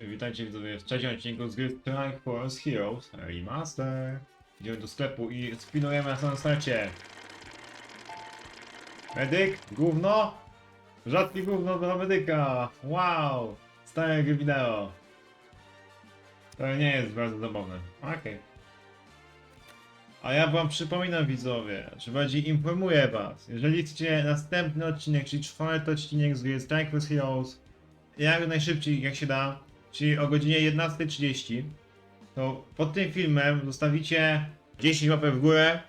Witajcie widzowie w trzecim odcinku z gry Strike Force Heroes Remaster. Idziemy do sklepu i spinujemy na samym starcie. Medyk, gówno. Rzadki gówno dla medyka. Wow. Stare gry wideo. To nie jest bardzo zabawne. Okej. A ja wam przypominam widzowie, czy bardziej informuję was, jeżeli chcecie następny odcinek, czyli czwarty odcinek z gry Strike Heroes, jak najszybciej jak się da, czyli o godzinie 11.30, to pod tym filmem zostawicie 10 łapek w górę,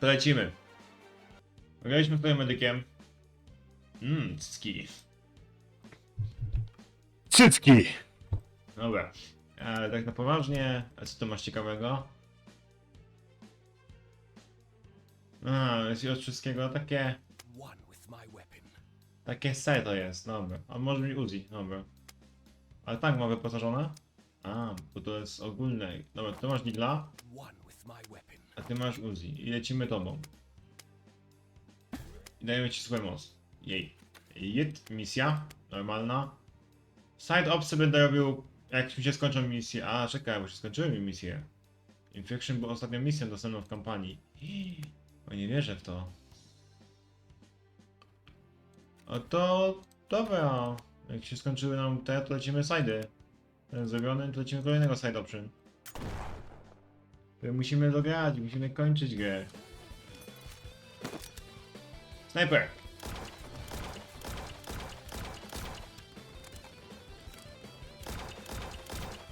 to lecimy. Graliśmy z medykiem. Mmm, ski. Cycki! Dobra. Ale tak na poważnie, a co to masz ciekawego? A, jest od wszystkiego takie... Takie se to jest, dobra. A może mi Uzi, dobra. Ale tak ma wyposażone? A, bo to jest ogólne. Dobra, ty masz Digla, a ty masz Uzi. I lecimy tobą. I dajemy ci zły moc. Jej. Jed, misja. Normalna. Side opsy będę robił, jak mi się skończą misje. A, czekaj, bo się skończyły mi misje. Infection był ostatnią misją dostępną w kampanii. O, nie wierzę w to. O to dobra. Jak się skończyły nam te, to lecimy side'y. Ten zrobiony, to lecimy kolejnego side option. To Musimy dograć, musimy kończyć grę. Sniper!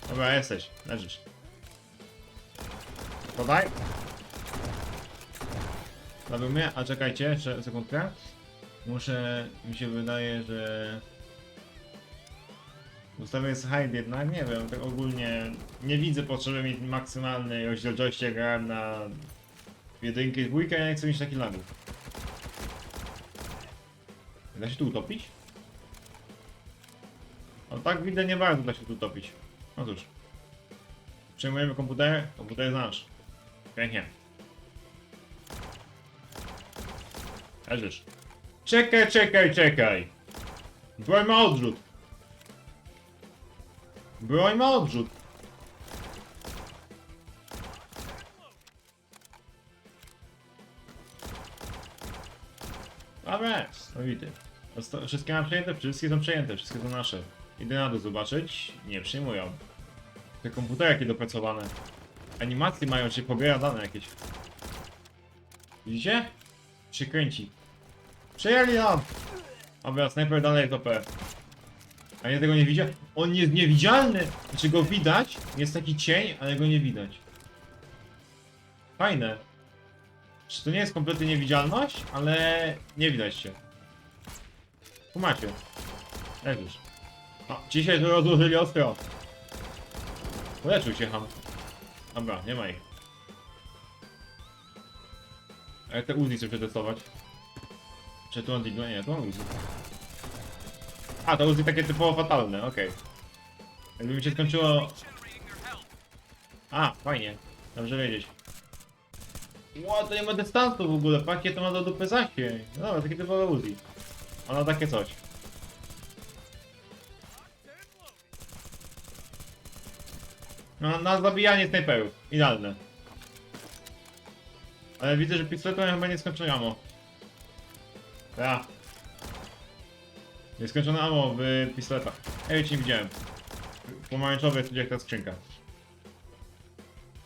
Dobra, jesteś. Leżysz. Podaj. Zabił mnie, a czekajcie, jeszcze sekundkę. Muszę, mi się wydaje, że... Ustawię jest hide jednak, nie wiem, tak ogólnie nie widzę potrzeby mieć maksymalnej rozdzielczości, jak grałem na jedynkę i dwójkę, ja nie chcę mieć takich lagów. Da się tu utopić? No tak widzę, nie bardzo da się tu utopić. No cóż. Przejmujemy komputer, komputer jest nasz. Pięknie. Leżysz. Czekaj, czekaj, czekaj. Ma odrzut. Broń ma odrzut. Dobra, no. Osta- Wszystkie mam przejęte? Wszystkie są przejęte, wszystkie są nasze. Idę na dół zobaczyć. Nie przyjmują. Te komputery jakie dopracowane. Animacje mają, czy pobiera dane jakieś. Widzicie? Się kręci. Przejęli nam! Dobra, snajper dalej jest OP. A ja tego nie widział? On jest niewidzialny! Znaczy go widać, jest taki cień, ale go nie widać. Fajne. Czy to nie jest kompletnie niewidzialność, ale nie widać się. Kumacie. Jak już. A, dzisiaj to rozłożyli ostro. Uleczył się ham. Dobra, nie ma ich. Ale te Uzi chcę przetestować. Czy tu on Digla? Nie, tu on Uzi. A, to Uzi takie typowo fatalne, okej. Jakby mi się skończyło... A, fajnie. Dobrze wiedzieć. Ło, to nie ma dystansu w ogóle, pakie to ma do dupy zasięg. No dobra, takie typowe Uzi. Ona takie coś. No, na zabijanie snajperów. Idealne. Ale widzę, że pistoletem chyba nie ammo. Ja. Nieskończone ammo w pistoletach. Ej, cię nie widziałem. Pomarańczowy jest jak ta skrzynka.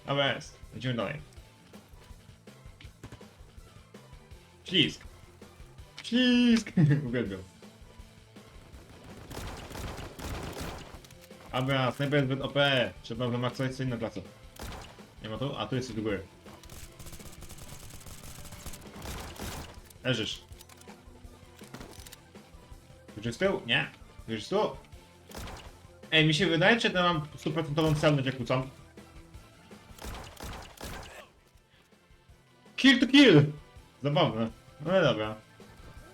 Dobra jest. Lecimy dalej. Ślisk. Ślisk! Uwielbiam. Dobra, snajper jest zbyt OP. Trzeba wymaksować sobie inną klasę. Nie ma tu? A tu jest do góry. Leżysz. Już z tyłu? Nie. Już z tyłu? Ej, mi się wydaje, czy to mam stuprocentową celność jak kłócam. Kill to kill! Zabawne. No ale dobra.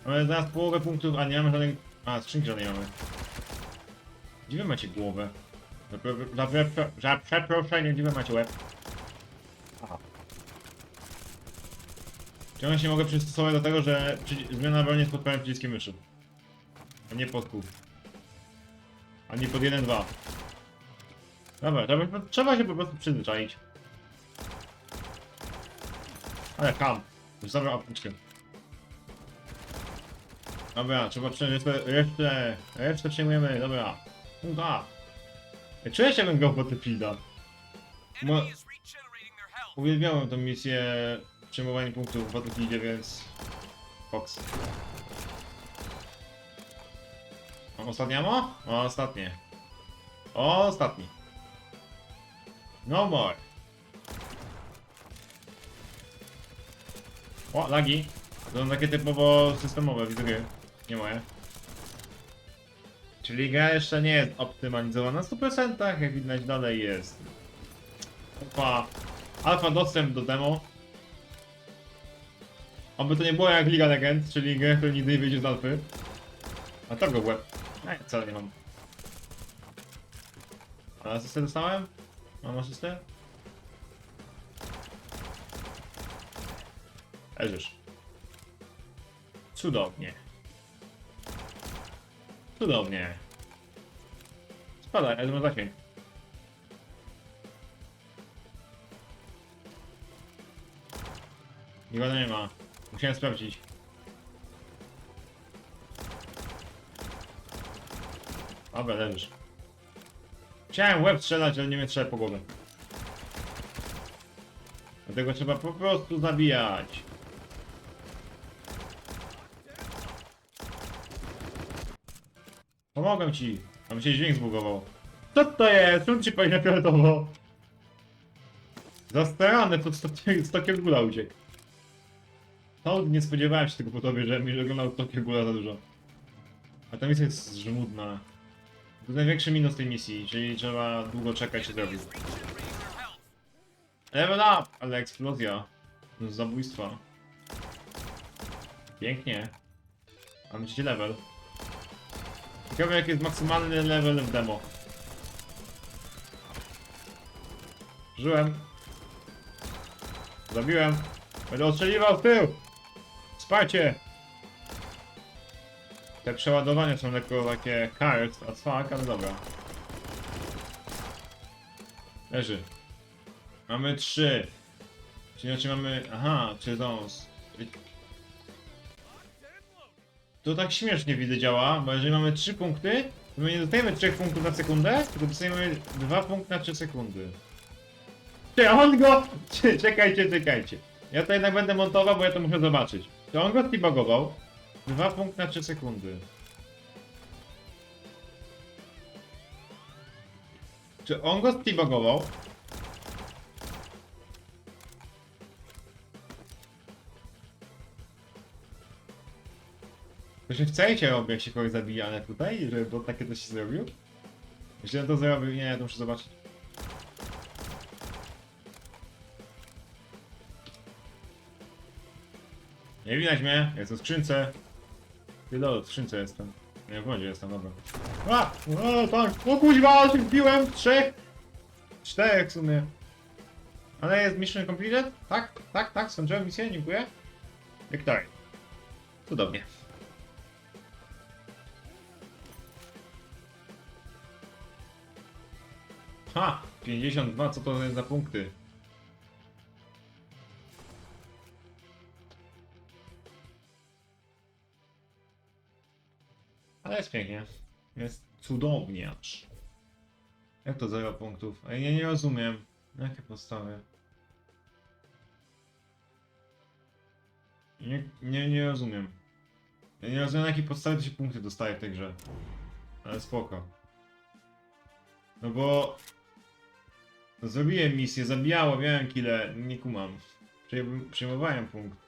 Mamy zaraz połowę punktów, a nie mamy żadnej... A, skrzynki żadnej mamy. Gdzie wy macie głowę? Za, za, pre- za przeproszenie, gdzie wy macie łeb? Aha. Ciągle się mogę przystosować do tego, że zmiana broni jest pod prawym przyciskiem myszy. A nie pod kół. Ani pod 1-2. Dobra, trzeba, trzeba się po prostu przyzwyczaić. Ale kam. Już zabrał apteczkę. Dobra, trzeba przejąć resztę, resztę, przejmujemy, dobra. Punkt A. Czuję się go Battlefielda. Health. Uwielbiałem tą misję przejmowania punktów w Battlefieldzie, więc... Fox. O, ostatnie ostatnie. Ostatni. No more. O, lagi. To są takie typowo systemowe, widzę. Nie moje. Czyli gra jeszcze nie jest optymalizowana na 100%, jak widać dalej jest. Alfa, alfa dostęp do demo. Oby to nie było jak Liga Legend, czyli gra, która nigdy nie wyjdzie z alfy. A to go w łeb. Nie, wcale nie mam. Ale asystę dostałem? Mam asystę? Leżysz. Cudownie. Cudownie. Spadaj, ma zasięg. Nikogo nie ma. Musiałem sprawdzić. Dobra, leżysz. Chciałem łeb strzelać, ale nie mnie trzeba po głowie. Dlatego trzeba po prostu zabijać. Pomogę ci. A mi się dźwięk zbugował. Co to jest? Czemu ci powinien fioletowo? Zastarane, to z tokiem gula uciekł. No, nie spodziewałem się tego po tobie, że mi oglądał Tokio Gula za dużo. A ta misja jest żmudna. To największy minus tej misji, czyli trzeba długo czekać się zrobić. Level up! Ale eksplozja. Zabójstwa. Pięknie. Mamy trzeci level. Ciekawe jaki jest maksymalny level w demo. Żyłem. Zabiłem. Będę ostrzeliwał w tył! Wsparcie! Te przeładowania są lekko takie hard as fuck, ale dobra. Leży. Mamy trzy. Czyli znaczy mamy... Aha, czy dąs. To tak śmiesznie widzę działa, bo jeżeli mamy trzy punkty, to my nie dostajemy trzech punktów na sekundę, tylko dostajemy dwa punkty na trzy sekundy. Czy on go... Czekajcie, czekajcie. Ja to jednak będę montował, bo ja to muszę zobaczyć. Czy on go zdebugował? Dwa punkty na 3 sekundy. Czy on go zdebugował? To się w cejcie robi, jak się kogoś zabija, ale tutaj, żeby bot takie coś się zrobił? Jeśli on to zrobił, nie, to muszę zobaczyć. Nie widać mnie, jestem w skrzynce. Wielo, w skrzynce jestem. Nie, w wodzie jestem, dobra. A! O, tak! O kuźwa, się wbiłem! Trzech! Czterech w sumie. Ale jest mission completed? Tak, tak, tak, skończyłem misję, dziękuję. Victory. Cudownie. Ha! 52, co to jest za punkty? Ale jest pięknie. Jest cudownie aż. Jak to 0 punktów? Ej, ja nie rozumiem. Jakie podstawy? Nie, nie, nie rozumiem. Ja nie rozumiem na jakiej podstawie to się punkty dostaje w tej grze. Ale spoko. No bo... Zrobiłem misję, zabijało, miałem kile, nie kumam. Przejm- Przejmowałem punkt.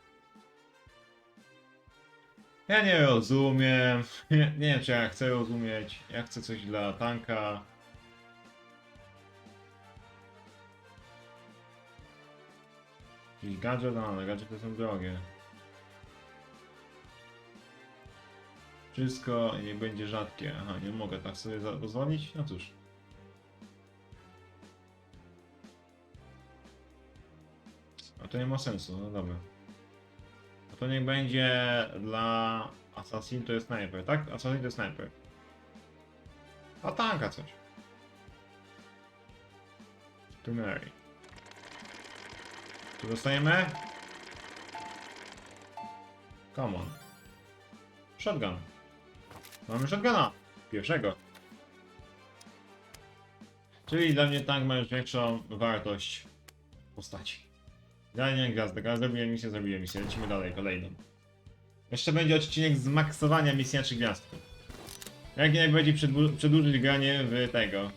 Ja nie rozumiem. Nie, nie wiem, czy ja chcę rozumieć. Ja chcę coś dla tanka. Jakiś gadżet? No, ale gadżety są drogie. Wszystko nie będzie rzadkie. Aha, nie mogę tak sobie pozwolić? No cóż. A to nie ma sensu, no dobra. To niech będzie dla Assassin to jest sniper, tak? Assassin to jest sniper. A tanka coś. Tu Mary. Tu dostajemy? Come on. Shotgun. Mamy shotguna. Pierwszego. Czyli dla mnie tank ma już większą wartość postaci. Danie gwiazdek, ale zrobiłem misję, zrobiłem misję. Lecimy dalej, kolejną. Jeszcze będzie odcinek z maksowania trzy gwiazdki. Jak najbardziej przedłu- przedłużyć granie w tego.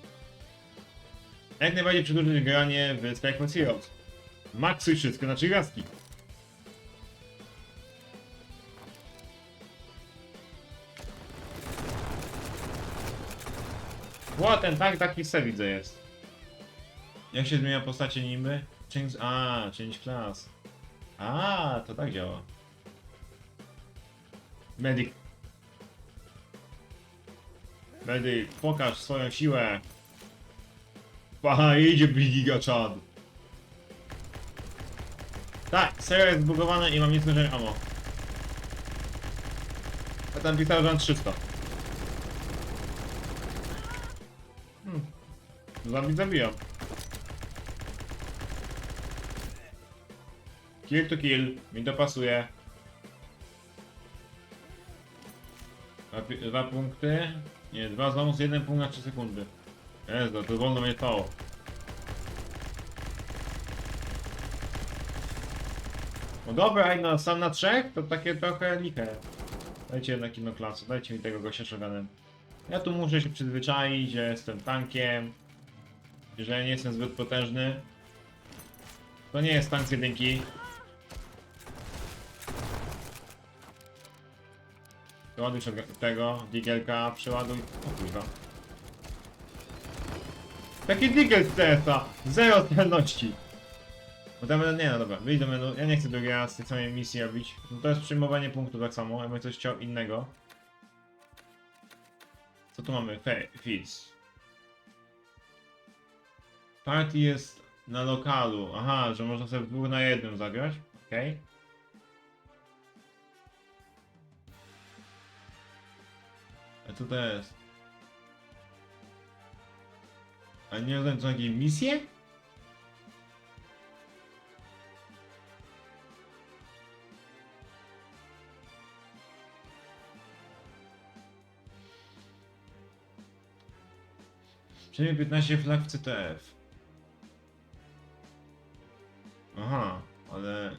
Jak najbardziej przedłużyć granie w Strike Heroes. Maksuj wszystko na trzy gwiazdki. Ło, ten tank taki se widzę jest. Jak się zmienia postacie niby? Change... A, change class. A, to tak działa. Medic. Medic, pokaż swoją siłę. Paha, idzie Giga Chad. Tak, serio jest zbugowane i mam nieskończone ammo. A tam pisał, że mam 300. Hmm. Zabić zabijam. Kill to kill, mi to pasuje. Dwa, dwa punkty. Nie, dwa znowu z jeden punkt na 3 sekundy. Jezu, to wolno mnie trwało. No dobra, no sam na trzech to takie trochę liche. Dajcie jednak inną klasę, dajcie mi tego gościa szoganem. Ja tu muszę się przyzwyczaić, że jestem tankiem. Że nie jestem zbyt potężny. To nie jest tank z jedynki. Przeładuj się tego, digielka, przeładuj. O kurwa. Taki digel z CS-a! Zero celności! No to będę, nie no dobra, wyjdź do menu. Ja nie chcę drugi raz tej samej misji robić. No to jest przyjmowanie punktów tak samo, jakbym coś chciał innego. Co tu mamy? Fe. Party jest na lokalu. Aha, że można sobie w dwóch na jednym zagrać. Okej. A co to jest? A nie wiem, co jakieś misje? Przynajmniej 15 flag w CTF. Aha, ale...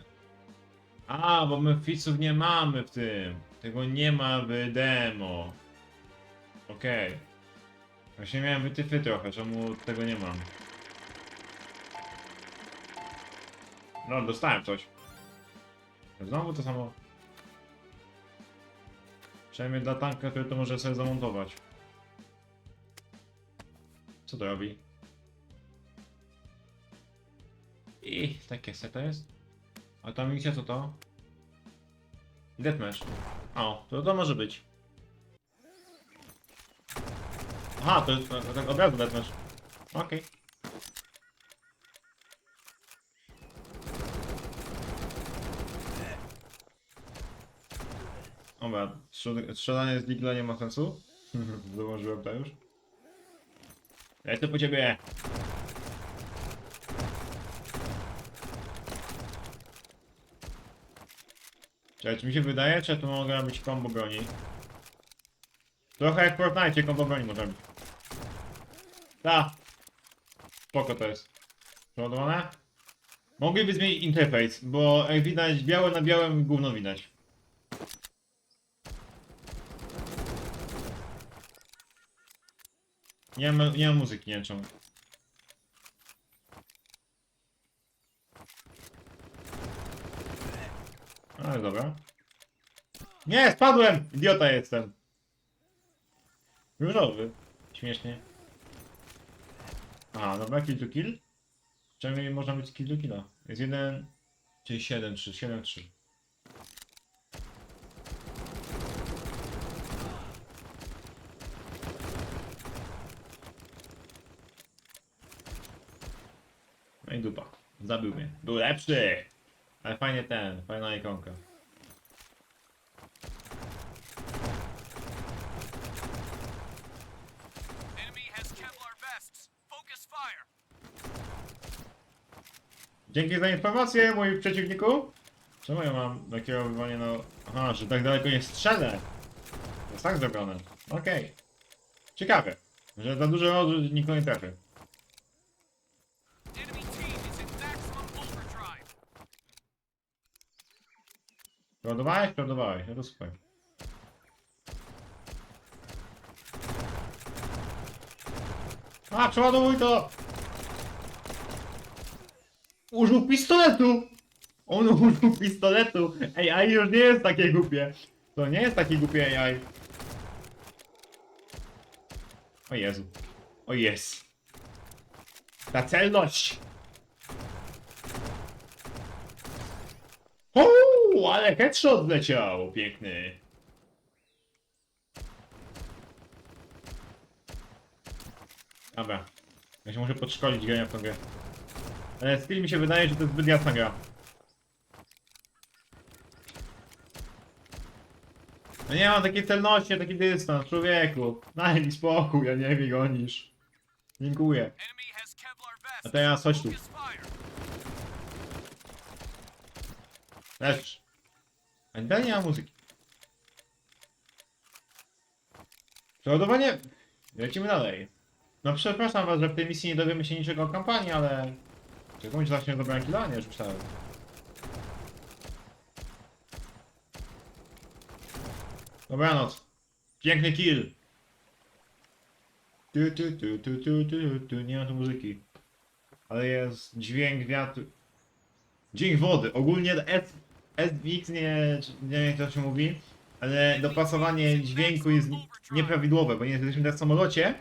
A, bo my fixów nie mamy w tym. Tego nie ma w demo. Okej. Właśnie miałem wytyfy trochę, czemu tego nie mam. No, dostałem coś. Znowu to samo. Przynajmniej dla tanka, który to może sobie zamontować. Co to robi? I takie se to jest. A ta misja co to? Deathmatch. O, to to może być. Aha, to jest tak od razu deathmatch. Okej. Dobra, strzel- strzelanie z digla nie ma sensu. Zauważyłem to już. Lecę po ciebie. Czy mi się wydaje, czy ja tu mogę robić combo broni? Trochę jak w Fortnite, combo broni może. Ta. Spoko to jest. Przeładowane? Mogliby zmienić interfejs, bo jak widać białe na białym gówno widać. Nie ma, nie ma muzyki, nie wiem czemu. Ale dobra. Nie, spadłem! Idiota jestem. Różowy. Śmiesznie. Aha, dobra, kill to kill. Przynajmniej można być kill to killa. Jest jeden... Czyli 7, 3, 7, 3. No i dupa. Zabił mnie. Był lepszy! Ale fajnie ten, fajna ikonka. Dzięki za informację, mój przeciwniku. Czemu ja mam nakierowywanie na... Aha, że tak daleko nie strzelę. To jest tak zrobione. Okej. Ciekawe, że za dużo rozu nikogo nie trafi. Przeładowałeś? Przeładowałeś. No to super. A, przeładowuj to! Użył pistoletu! On użył pistoletu! AI już nie jest takie głupie. To nie jest takie głupie AI. O Jezu. O jest. Ta celność! Uuu, ale headshot leciał! Piękny. Dobra. Ja się muszę podszkolić grania w tą grę. Ale skill mi się wydaje, że to jest zbyt jasna gra. No nie mam takiej celności, taki dystans, człowieku. Daj mi spokój, ja nie mnie gonisz. Dziękuję. A teraz chodź tu. Lecz. A dalej nie ma muzyki. Przeładowanie. Lecimy dalej. No przepraszam was, że w tej misji nie dowiemy się niczego o kampanii, ale... Komuś zacznie dobrać killa? Nie, już. Dobranoc. Piękny kill. Tu, tu, tu, tu, tu, tu, tu, nie ma tu muzyki. Ale jest dźwięk wiatru. Dźwięk wody. Ogólnie S, SVX nie, nie wiem jak to się mówi, ale dopasowanie dźwięku jest nieprawidłowe, bo nie jesteśmy teraz w samolocie,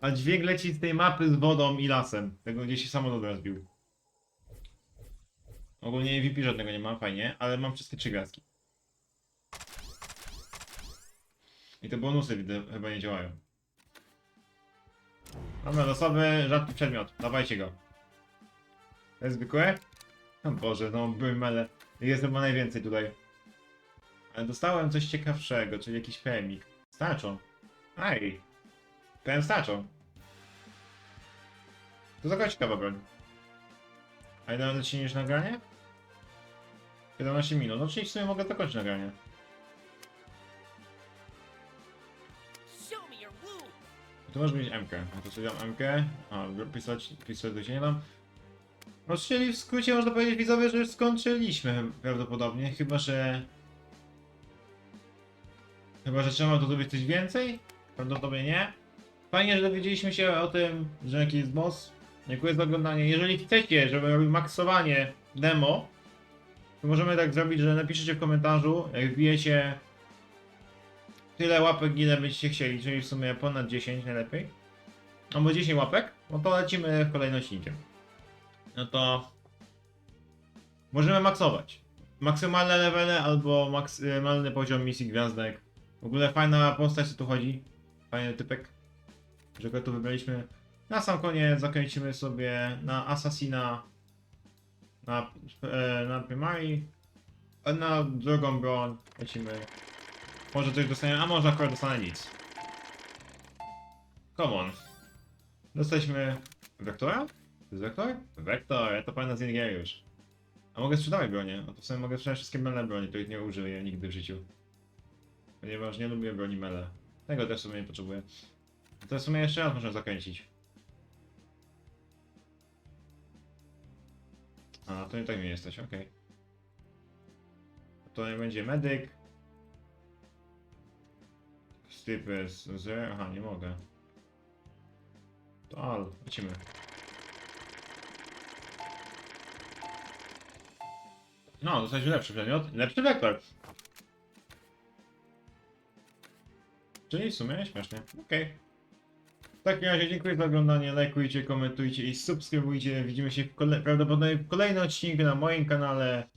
a dźwięk leci z tej mapy z wodą i lasem, tego gdzie się samolot rozbił. Ogólnie MVP żadnego nie mam, fajnie, ale mam wszystkie trzy gwiazdki. I te bonusy widzę, chyba nie działają. Dobra, losowy, rzadki przedmiot, dawajcie go. To jest zwykłe? O Boże, no były mele. Jest chyba najwięcej tutaj. Ale dostałem coś ciekawszego, czyli jakiś pemik. Starczą. Aj. PM starczą. To taka ciekawa broń. A ile leci niż nagranie? 17 minut, no czyli w sumie mogę zakończyć nagranie. Tu możesz mieć MK. No to sobie dam MK. A, pisać, pisać do się nie dam. No czyli w skrócie można powiedzieć widzowie, że już skończyliśmy prawdopodobnie, chyba że... Chyba, że trzeba tu zrobić coś więcej? Prawdopodobnie nie. Fajnie, że dowiedzieliśmy się o tym, że jaki jest boss. Dziękuję za oglądanie. Jeżeli chcecie, żebym robił maksowanie demo, to możemy tak zrobić, że napiszecie w komentarzu, jak wbijecie tyle łapek, ile byście chcieli, czyli w sumie ponad 10 najlepiej. Albo 10 łapek, no to lecimy w kolejnym odcinku. No to możemy maksować. Maksymalne levele albo maksymalny poziom misji gwiazdek. W ogóle fajna postać, co tu chodzi. Fajny typek, że go tu wybraliśmy. Na sam koniec zakręcimy sobie na Assassina, na, e, na Primary, a na drugą broń lecimy może coś dostaniemy, a może akurat dostanę nic. Come on. Dostaliśmy... Wektora? To jest Wektor? Wektor, ja to pamiętam z gier już. A mogę sprzedawać bronię? No to w sumie mogę sprzedać wszystkie mele broni, których nie użyję nigdy w życiu. Ponieważ nie lubię broni mele. Tego też w sumie nie potrzebuję. To w sumie jeszcze raz możemy zakręcić. A, to nie tak mi jesteś, okej. To nie będzie medyk. Stripper z z- Aha, nie mogę. To al, lecimy. No, dostaliśmy lepszy przedmiot. Lepszy wektor. Czyli w sumie śmiesznie. Okej. W takim razie dziękuję za oglądanie. Lajkujcie, komentujcie i subskrybujcie. Widzimy się w kole prawdopodobnie w kolejnym odcinku na moim kanale.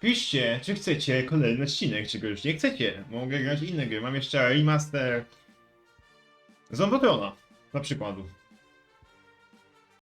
Piszcie, czy chcecie kolejny odcinek, czy go już nie chcecie. Mogę grać inne gry. Mam jeszcze remaster Zombotrona, na przykładu.